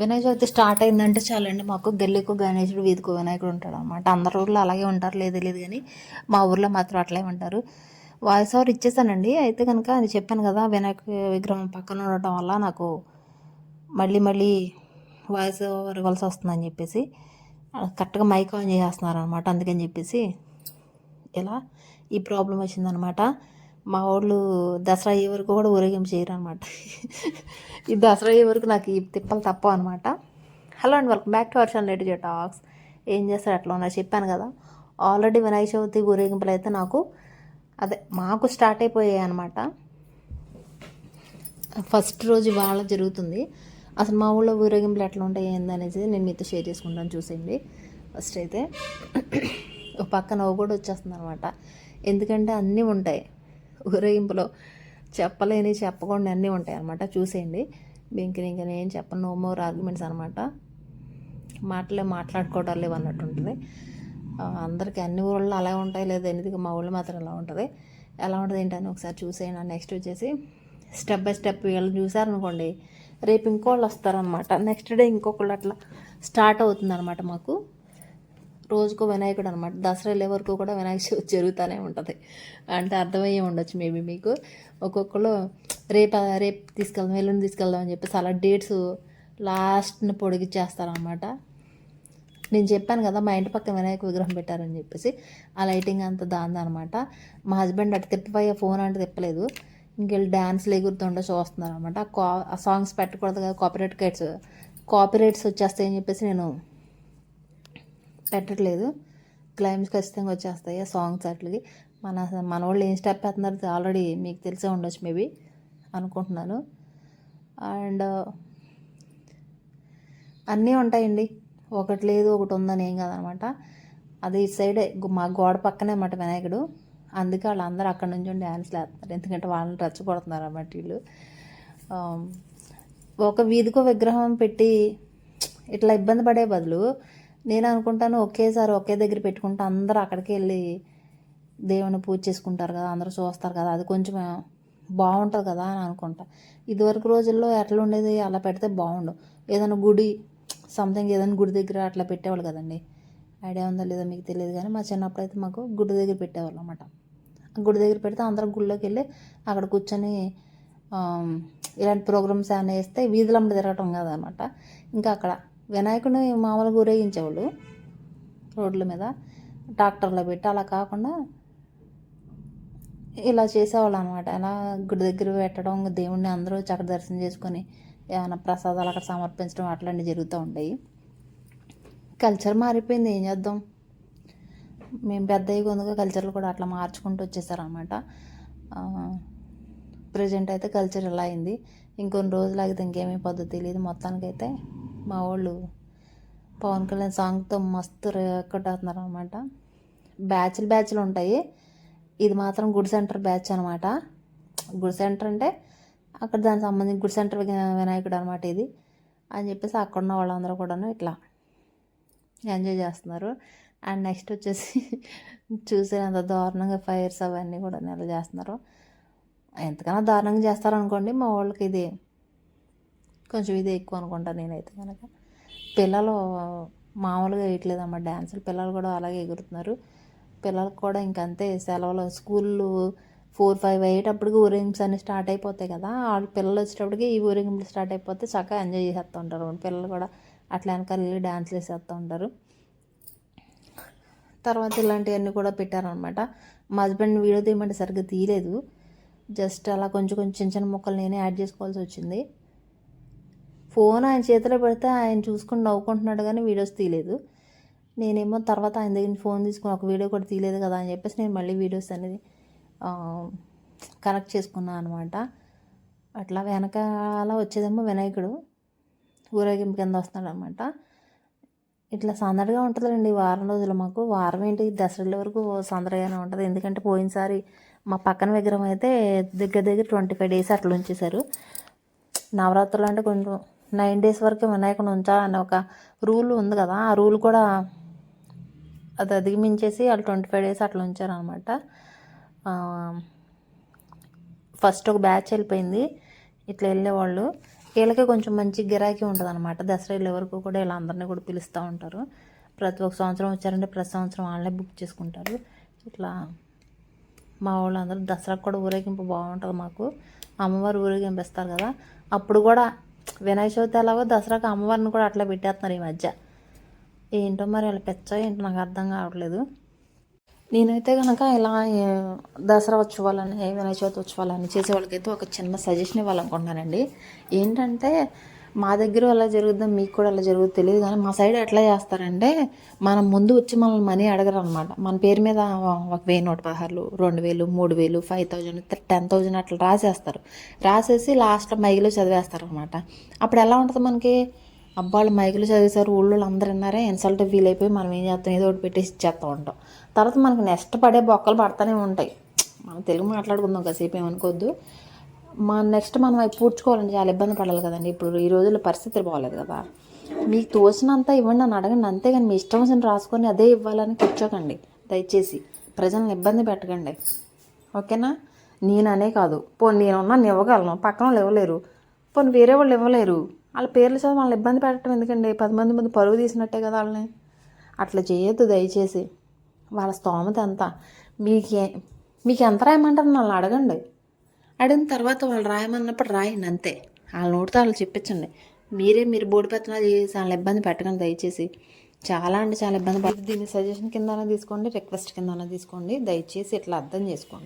Vinayaka Chavithi start అయిందంటే చాలండి. మాకు గల్లీకు గణేశుడు వీధికు వినాయకుడు ఉంటాడు అనమాట అందరి ఊర్లో అలాగే ఉంటారు. లేదు లేదు కానీ మా ఊర్లో మాత్రం అట్లే ఉంటారు. వాయిస్ ఓవర్ ఇచ్చేసానండి. అయితే కనుక అది చెప్పాను కదా వినాయక విగ్రహం పక్కన ఉండటం వల్ల నాకు మళ్ళీ మళ్ళీ వాయిస్ ఓవర్ ఇవ్వాల్సి వస్తుందని చెప్పేసి కరెక్ట్గా మైక్ ఆన్ చేసేస్తున్నారు అనమాట అందుకని చెప్పేసి ఇలా ఈ ప్రాబ్లం వచ్చిందనమాట. మా వాళ్ళు దసరా అయ్యే వరకు కూడా ఊరేగింపు చేయరు అనమాట ఈ దసరా అయ్యే వరకు నాకు ఈ తిప్పలు తప్ప అనమాట hello and welcome back to our channel Reddy talks. ఏం చేస్తారు అట్లా ఉన్నా చెప్పాను కదా ఆల్రెడీ వినాయక చవితి ఊరేగింపులు అయితే నాకు అదే మాకు స్టార్ట్ అయిపోయాయి అనమాట ఫస్ట్ రోజు వాళ్ళ జరుగుతుంది. అసలు మా ఊళ్ళో ఊరేగింపులు ఎట్లా ఉంటాయి ఏందనేది నేను మీతో షేర్ చేసుకుంటాను చూసేయండి. ఫస్ట్ అయితే ఒక పక్క నవ్వు కూడా వచ్చేస్తుంది అనమాట ఎందుకంటే అన్నీ ఉంటాయి. ఊరేగింపులో చెప్పలేని చెప్పకుండా అన్నీ ఉంటాయి అనమాట చూసేయండి. ఇంక ఇంకా నేను చెప్పను. నో మోర్ ఆర్గ్యుమెంట్స్ అనమాట మాటలే మాట్లాడుకోవడం లేవు అన్నట్టు ఉంటుంది. అందరికీ అన్ని ఊళ్ళో అలా ఉంటాయి లేదా ఎందుకు మా ఊళ్ళో మాత్రం ఎలా ఉంటుంది. ఎలా ఉంటుంది ఏంటని ఒకసారి చూసేయండి. నెక్స్ట్ వచ్చేసి స్టెప్ బై స్టెప్ వీళ్ళని చూసారనుకోండి రేపు ఇంకోళ్ళు వస్తారనమాట నెక్స్ట్ డే ఇంకొకళ్ళు అట్లా స్టార్ట్ అవుతుంది అనమాట మాకు. రోజుకో వినాయకుడు అనమాట దసరా లే వరకు కూడా వినాయక చవితి జరుగుతూనే ఉంటుంది. అంటే అర్థమయ్యే ఉండొచ్చు మేబీ మీకు. ఒక్కొక్కరు రేపు రేపు తీసుకెళ్దాం ఎల్లుండి తీసుకెళ్దాం అని చెప్పేసి అలా డేట్స్ లాస్ట్ని పొడిగిచ్చేస్తారనమాట. నేను చెప్పాను కదా మా ఇంటి పక్క వినాయక విగ్రహం పెట్టారని చెప్పేసి. ఆ లైటింగ్ అంతా దాంది అనమాట మా హస్బెండ్ అటు తిప్పపోయే ఫోన్ అంటే తిప్పలేదు. ఇంకెళ్ళి డ్యాన్స్లు ఎగురుతుండే చూస్తున్నారు అనమాట ఆ సాంగ్స్ పెట్టకూడదు కదా కాపీరైట్ కైట్స్. కాపీరైట్స్ వచ్చేస్తాయని చెప్పేసి నేను పెట్టట్లేదు. క్లైమ్స్ ఖచ్చితంగా వచ్చేస్తాయి. ఆ సాంగ్స్ అట్లకి. మన మన వాళ్ళు ఏం స్టెప్ వేస్తున్నారు ఆల్రెడీ మీకు తెలిసే ఉండొచ్చు మేబీ అనుకుంటున్నాను. అండ్ uh, అన్నీ ఉంటాయండి. ఒకటి లేదు ఒకటి ఉందని ఏం కాదనమాట. అది ఇటు సైడే మా గోడ పక్కనే అన్నమాట వినాయకుడు. అందుకే వాళ్ళందరూ అక్కడ నుంచి డ్యాన్స్లు వేస్తున్నారు ఎందుకంటే వాళ్ళని రచ్చగొడుతున్నారు అన్నమాట వీళ్ళు. Um, ఒక వీధికో విగ్రహం పెట్టి ఇట్లా ఇబ్బంది పడే బదులు నేను అనుకుంటాను ఒకేసారి ఒకే దగ్గర పెట్టుకుంటే అందరూ అక్కడికి వెళ్ళి దేవుని పూజ చేసుకుంటారు కదా అందరూ చూస్తారు కదా అది కొంచెం బాగుంటుంది కదా అని అనుకుంటా. ఇదివరకు రోజుల్లో ఎట్లా ఉండేది? అలా పెడితే బాగుండు. ఏదైనా గుడి సంథింగ్ ఏదైనా గుడి దగ్గర అట్లా పెట్టేవాళ్ళు కదండి. ఐడియా ఉందో లేదో మీకు తెలియదు కానీ మా చిన్నప్పుడు అయితే మాకు గుడి దగ్గర పెట్టేవాళ్ళు అనమాట గుడి దగ్గర పెడితే అందరం గుడిలోకి వెళ్ళి అక్కడ కూర్చొని ఇలాంటి ప్రోగ్రామ్స్ ఏమైనా వేస్తే వీధులమ్మడి తిరగటం కాదనమాట ఇంకా అక్కడ వినాయకుడిని మామూలుగా ఊరేగించేవాళ్ళు రోడ్ల మీద ట్రాక్టర్లో పెట్టి అలా కాకుండా ఇలా చేసేవాళ్ళు అనమాట అలా గుడి దగ్గర పెట్టడం దేవుణ్ణి అందరూ చక్కటి దర్శనం చేసుకొని ఏమైనా ప్రసాదాలు అక్కడ సమర్పించడం అట్లాంటివి జరుగుతూ ఉంటాయి కల్చర్ మారిపోయింది. ఏం చేద్దాం? మేము పెద్ద కొందుగా కల్చర్లు కూడా అట్లా మార్చుకుంటూ వచ్చేసారనమాట ప్రజెంట్ అయితే కల్చర్ ఇలా అయింది. ఇంకొన్ని రోజులు ఆగితే ఇంకేమీ పద్ధతి తెలియదు మొత్తానికైతే మా వాళ్ళు పవన్ కళ్యాణ్ సాంగ్తో మస్తు కొట్టేస్తున్నారు అనమాట బ్యాచ్లు బ్యాచ్లు ఉంటాయి. ఇది మాత్రం గుడ్ సెంటర్ బ్యాచ్ అనమాట గుడ్ సెంటర్ అంటే అక్కడ దానికి సంబంధించి గుడ్ సెంటర్ వినాయకుడు అనమాట ఇది. అని చెప్పేసి అక్కడ ఉన్న వాళ్ళందరూ కూడాను ఇట్లా ఎంజాయ్ చేస్తున్నారు. అండ్ నెక్స్ట్ వచ్చేసి చూసేంత దారుణంగా ఫైర్స్ అవన్నీ కూడా నెల చేస్తున్నారు. ఎంతకన్నా దారుణంగా చేస్తారనుకోండి మా వాళ్ళకి ఇది కొంచెం ఇదే ఎక్కువ అనుకుంటా నేనైతే కనుక పిల్లలు మామూలుగా వేయట్లేదు డ్యాన్సులు పిల్లలు కూడా అలాగే ఎగురుతున్నారు. పిల్లలకు కూడా ఇంకంతే సెలవులు. స్కూళ్ళు ఫోర్ ఫైవ్ అయ్యేటప్పటికి ఊరేగింప్స్ అన్నీ స్టార్ట్ అయిపోతాయి కదా. వాళ్ళు పిల్లలు వచ్చేటప్పటికి ఈ ఊరేగింపులు స్టార్ట్ అయిపోతే చక్కగా ఎంజాయ్ చేసేస్తూ ఉంటారు. పిల్లలు కూడా అట్లా వెనకాల వెళ్ళి డ్యాన్స్లు వేసేస్తూ ఉంటారు. తర్వాత ఇలాంటివన్నీ కూడా పెట్టారనమాట. మా హస్బెండ్ వీడియో తీయమంటే సరిగ్గా తీయలేదు. జస్ట్ అలా కొంచెం కొంచెం చిన్న చిన్న ముక్కలు నేనే యాడ్ చేసుకోవాల్సి వచ్చింది. ఫోన్ ఆయన చేతిలో పెడితే ఆయన చూసుకుని నవ్వుకుంటున్నాడు కానీ వీడియోస్ తీయలేదు. నేనేమో తర్వాత ఆయన దగ్గర ఫోన్ తీసుకుని ఒక వీడియో కూడా తీయలేదు కదా అని చెప్పేసి నేను మళ్ళీ వీడియోస్ అనేది కనెక్ట్ చేసుకున్నాను అనమాట అట్లా వెనకాల వచ్చేదేమో వినాయకుడు ఊరేగింపు కింద వస్తున్నాడు అనమాట ఇట్లా సందడిగా ఉంటుందండి ఈ వారం రోజులు మాకు. వారం ఏంటి? దసరా వరకు సందడిగానే ఉంటుంది. ఎందుకంటే పోయినసారి మా పక్కన విగ్రహం అయితే దగ్గర దగ్గర ట్వంటీ ఫైవ్ డేస్ అట్లా ఉంచేశారు. నవరాత్రులు అంటే కొంచెం నైన్ డేస్ వరకు వినాయకుని ఉంచాలని ఒక రూల్ ఉంది కదా. ఆ రూల్ కూడా అది అధిగమించేసి వాళ్ళు ట్వంటీ ఫైవ్ డేస్ అట్లా ఉంచారనమాట. ఫస్ట్ ఒక బ్యాచ్ వెళ్ళిపోయింది. ఇట్లా వెళ్ళేవాళ్ళు. వీళ్ళకి కొంచెం మంచి గిరాకీ ఉంటుంది అనమాట దసరా వెళ్ళే వరకు కూడా ఇలా అందరినీ కూడా పిలుస్తూ ఉంటారు. ప్రతి ఒక్క సంవత్సరం వచ్చారంటే ప్రతి సంవత్సరం వాళ్ళే బుక్ చేసుకుంటారు. ఇట్లా మా వాళ్ళందరూ దసరాకు కూడా ఊరేగింపు బాగుంటుంది మాకు. అమ్మవారు ఊరేగింపిస్తారు కదా. అప్పుడు కూడా వినాయక చవితి ఎలాగో దసరాకు అమ్మవారిని కూడా అట్లా పెట్టేస్తున్నారు ఈ మధ్య. ఏంటో మరి వాళ్ళ పెచ్చో ఏంటో నాకు అర్థం కావట్లేదు. నేనైతే కనుక ఇలా దసరా ఉత్సవాలని వినాయక చవితి ఉత్సవాలని చేసే వాళ్ళకైతే ఒక చిన్న సజెషన్ ఇవ్వాలనుకుంటున్నానండి. ఏంటంటే మా దగ్గర అలా జరుగుతుందో మీకు కూడా అలా జరుగుతుంది తెలియదు కానీ మా సైడ్ ఎట్లా చేస్తారంటే మనం ముందు వచ్చి మనల్ని మనీ అడగరు అనమాట మన పేరు మీద ఒక వెయ్యి నూట పదహారులు రెండు వేలు మూడు వేలు ఫైవ్ థౌజండ్ టెన్ థౌజండ్ అట్లా రాసేస్తారు. రాసేసి లాస్ట్లో మైగిలో చదివేస్తారు అనమాట అప్పుడు ఎలా ఉంటుంది మనకి? అబ్బాళ్ళు మైకులు చదివేశారు ఊళ్ళో అందరూ విన్నారే ఇన్సల్ట్ ఫీల్ అయిపోయి మనం ఏం చేస్తాం ఏదో ఒకటి పెట్టేసి ఇచ్చేస్తూ ఉంటాం. తర్వాత మనకు నెక్స్ట్ పడే బొక్కలు పడతానే ఉంటాయి. మనం తెలుగు మాట్లాడుకుందాం కాసేపు ఏమనుకోవద్దు. మా నెక్స్ట్ మనం అవి పూడ్చుకోవాలంటే చాలా ఇబ్బంది పడాలి కదండి. ఇప్పుడు ఈ రోజుల్లో పరిస్థితులు బాగాలేదు కదా. మీకు తోచినంత ఇవ్వండి అని అడగండి. అంతేగాని మీ ఇష్టం వచ్చిన రాసుకొని అదే ఇవ్వాలని కూర్చోకండి. దయచేసి ప్రజలను ఇబ్బంది పెట్టకండి. ఓకేనా? నేననే కాదు. పోనీ నేనున్నా నేను ఇవ్వగలను. పక్కన వాళ్ళు ఇవ్వలేరు. పోనీ వేరే వాళ్ళు ఇవ్వలేరు. వాళ్ళ పేర్లు చదివి వాళ్ళని ఇబ్బంది పెట్టడం ఎందుకండి? పది మంది ముందు పరుగు తీసినట్టే కదా వాళ్ళని. అట్లా చేయొద్దు దయచేసి. వాళ్ళ స్తోమత ఎంత? మీకే మీకు ఎంత రాయమంటారు? వాళ్ళని అడగండి. అడిగిన తర్వాత వాళ్ళు రాయమన్నప్పుడు రాయండి అంతే. వాళ్ళ నోటితో వాళ్ళు చెప్పించండి. మీరే మీరు బోర్డు పెత్తనాలు చేసి వాళ్ళని ఇబ్బంది పెట్టకండి దయచేసి. చాలా అంటే చాలా ఇబ్బంది పడుతుంది దీన్ని సజెషన్ కిందనే తీసుకోండి రిక్వెస్ట్ కిందనే తీసుకోండి. దయచేసి ఇట్లా అర్థం చేసుకోండి.